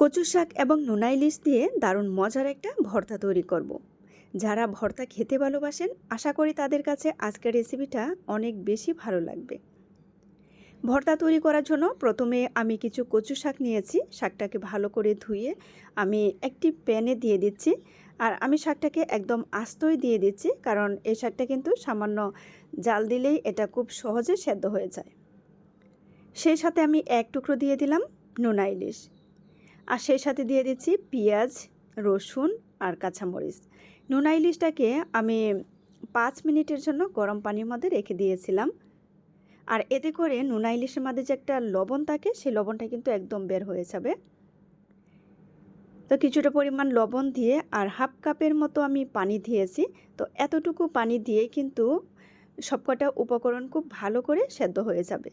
কচু শাক এবং নোনা ইলিশ দিয়ে দারুণ মজার একটা ভর্তা তৈরি করব। যারা ভর্তা খেতে ভালোবাসেন, আশা করি তাদের কাছে আজকের রেসিপিটা অনেক বেশি ভালো লাগবে। ভর্তা তৈরি করার জন্য প্রথমে আমি কিছু কচু শাক নিয়েছি। শাকটাকে ভালো করে ধুয়ে আমি একটি প্যানে দিয়ে দিচ্ছি। আর আমি শাকটাকে একদম আস্তই দিয়ে দিচ্ছি, কারণ এই শাকটা কিন্তু সামান্য জাল দিলেই এটা খুব সহজে সেদ্ধ হয়ে যায়। সেই সাথে আমি এক টুকরো দিয়ে দিলাম নোনা ইলিশ। আর সেই সাথে দিয়ে দিচ্ছি পেঁয়াজ, রসুন আর কাঁচামরিচ। নোনা ইলিশটাকে আমি পাঁচ মিনিটের জন্য গরম পানির মধ্যে রেখে দিয়েছিলাম। আর এতে করে নোনা ইলিশের মধ্যে যে একটা লবণ থাকে, সেই লবণটা কিন্তু একদম বের হয়ে যাবে। তো কিছুটা পরিমাণ লবণ দিয়ে আর হাফ কাপের মতো আমি পানি দিয়েছি। তো এতটুকু পানি দিয়ে কিন্তু সবকটা উপকরণ খুব ভালো করে সেদ্ধ হয়ে যাবে।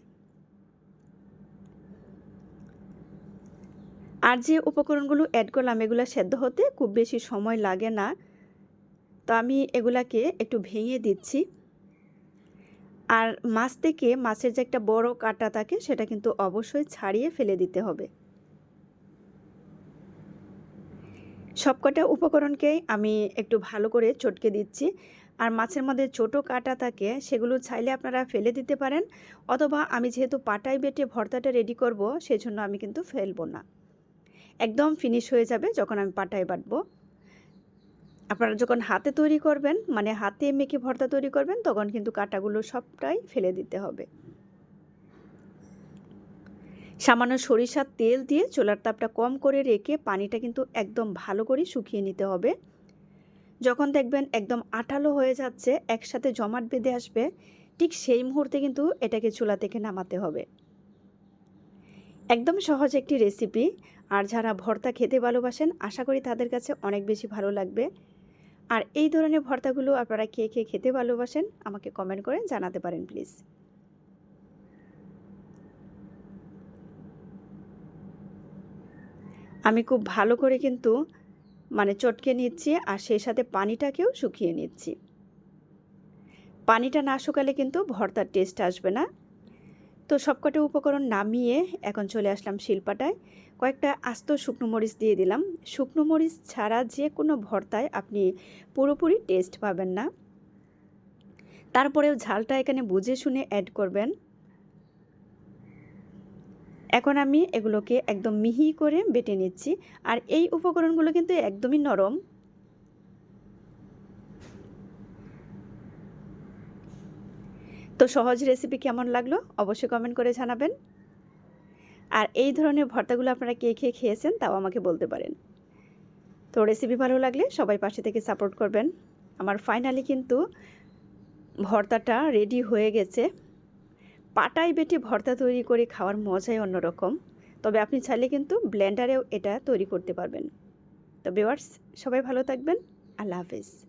আর যে উপকরণগুলো অ্যাড করলাম, এগুলো সেদ্ধ হতে খুব বেশি সময় লাগে না। তো আমি এগুলাকে একটু ভেঙে দিচ্ছি। আর মাছ থেকে মাছের যে একটা বড় কাটা থাকে, সেটা কিন্তু অবশ্যই ছাড়িয়ে ফেলে দিতে হবে। সবকটা উপকরণকেই আমি একটু ভালো করে চটকে দিচ্ছি। আর মাছের মধ্যে ছোট কাটা থাকে, সেগুলো চাইলে আপনারা ফেলে দিতে পারেন। অথবা আমি যেহেতু পাটাই বেটে ভর্তাটা রেডি করব, সেজন্য আমি কিন্তু ফেলব না। একদম ফিনিশ হয়ে যাবে যখন আমি পাটায় বাটবো। আপনারা যখন হাতে তৈরি করবেন মানে হাতে মেখে ভর্তা তৈরি করবেন, তখন কিন্তু কাটাগুলো সবটাই ফেলে দিতে হবে। সামান্য সরিষার তেল দিয়ে চুলার তাপটা কম করে রেখে পানিটা কিন্তু একদম ভালো করে শুকিয়ে নিতে হবে। যখন দেখবেন একদম আঠালো হয়ে যাচ্ছে, একসাথে জমাট বেঁধে আসবে, ঠিক সেই মুহূর্তে কিন্তু এটাকে চুলা থেকে নামাতে হবে। একদম সহজ একটি রেসিপি আর যারা ভর্তা খেতে ভালোবাসেন, আশা করি তাদের কাছে অনেক বেশি ভালো লাগবে। আর এই ধরনের ভর্তাগুলো আপনারা কে কে খেতে ভালোবাসেন, আমাকে কমেন্ট করে জানাতে পারেন প্লিজ আমি খুব ভালো করে কিন্তু মানে চটকে নিচ্ছি আর সেই সাথে পানিটাকেও শুকিয়ে নিচ্ছি। পানিটা না শুকালে কিন্তু ভর্তার টেস্ট আসবে না। তো সবকটা উপকরণ নামিয়ে এখন চলে আসলাম শিল্পাটায়। কয়েকটা আস্ত শুকনো মরিচ দিয়ে দিলাম। শুকনো মরিচ ছাড়া যে কোনো ভর্তায় আপনি পুরোপুরি টেস্ট পাবেন না। তারপরেও ঝালটা এখানে বুঝে শুনে অ্যাড করবেন। এখন আমি এগুলোকে একদম মিহি করে বেটে নিচ্ছি। আর এই উপকরণগুলো কিন্তু একদমই নরম। তো সহজ রেসিপি কেমন লাগল? অবশ্যই কমেন্ট করে জানাবেন। আর এই ধরনের ভর্তাগুলো আপনারা কে খেয়ে খেয়েছেন তাও আমাকে বলতে পারেন। তো রেসিপি ভালো লাগলে সবাই পাশে থেকে সাপোর্ট করবেন। আমার ফাইনালি কিন্তু ভর্তাটা রেডি হয়ে গেছে। পাটাই বেটে ভর্তা তৈরি করে খাওয়ার মজাই অন্যরকম। তবে আপনি চাইলে কিন্তু ব্লেন্ডারেও এটা তৈরি করতে পারবেন। তো বেওয়ার্স সবাই ভালো থাকবেন। আল্লাহ হাফিজ।